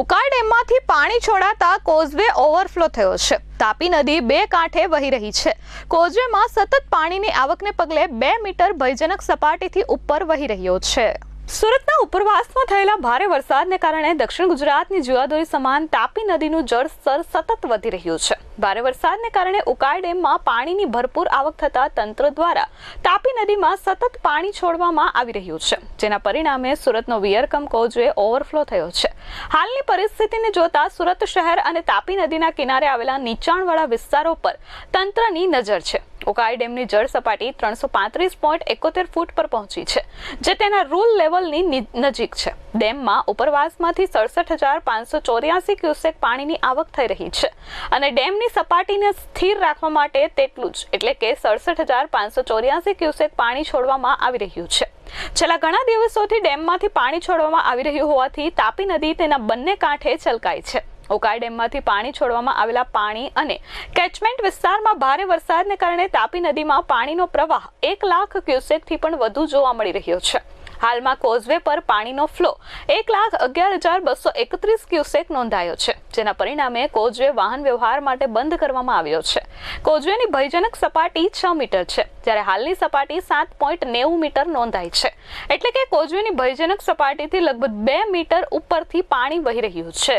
ઉકાઈ ડેમમાંથી પાણી છોડાતા causeway overflow થયો છે. તાપી નદી બે કાંઠે વહી રહી છે. કોઝવેમાં સતત પાણીની આવકને પગલે બે મીટર ભયજનક સપાટીથી ઉપર વહી રહ્યો છે. સુરતના ઉપરવાસમાં થયેલા ભારે વરસાદને કારણે દક્ષિણ ગુજરાતની જુવાદોરી સમાન તાપી નદીનું જળસ્તર સતત વધી રહ્યું છે. ભારે વરસાદને કારણે ઉકાઈ ડેમમાં પાણીની ભરપૂર આવક થતા તંત્ર દ્વારા તાપી નદીમાં સતત પાણી છોડવામાં આવી રહ્યું છે, જેના પરિણામે સુરતનો વિયરકમ કોજવે ઓવરફ્લો થયો છે. હાલની પરિસ્થિતિને જોતા સુરત શહેર અને તાપી નદીના કિનારે આવેલા નીચાણવાળા વિસ્તારો પર તંત્રની નજર છે. ઉકાઈ ડેમની જળ સપાટી ત્રણસો પાંત્રીસ પોઈન્ટ એકોતેર ફૂટ પર પહોંચી છે, જે તેના રૂલ લેવલની નજીક છે. ડેમમાં ઉપરવાસમાંથી સડસઠ હજાર પાંચસો ચોર્યાસી ક્યુસેક પાણીની આવક થઈ રહી છે અને ડેમની સપાટીને સ્થિર રાખવા માટે તેટલું જ, એટલે કે સડસઠ હજાર પાંચસો ચોર્યાસી ક્યુસેક પાણી છોડવામાં આવી રહ્યું છે. છેલ્લા ઘણા દિવસોથી ડેમમાંથી પાણી છોડવામાં આવી રહ્યું હોવાથી તાપી નદી તેના બંને કાંઠે છલકાય છે. ઉકાઈ ડેમમાંથી પાણી છોડવામાં આવેલા પાણી અને કેચમેન્ટ વિસ્તારમાં ભારે વરસાદને કારણે તાપી નદીમાં પાણીનો પ્રવાહ એક લાખ ક્યુસેકથી પણ વધુ જોવા મળી રહ્યો છે. હાલમાં કોઝવે પર પાણીનો ફ્લો એક લાખ અગિયાર હજાર બસો એકત્રીસ ક્યુસેક નોંધાયો છે, જેના પરિણામે કોઝવે વાહન વ્યવહાર માટે બંધ કરવામાં આવ્યો છે. કોઝવેની ભયજનક સપાટી છ મીટર છે, જ્યારે હાલની સપાટી સાત પોઈન્ટ નેવું મીટર નોંધાઈ છે. એટલે કે કોઝવેની ભયજનક સપાટીથી લગભગ બે મીટર ઉપરથી પાણી વહી રહ્યું છે.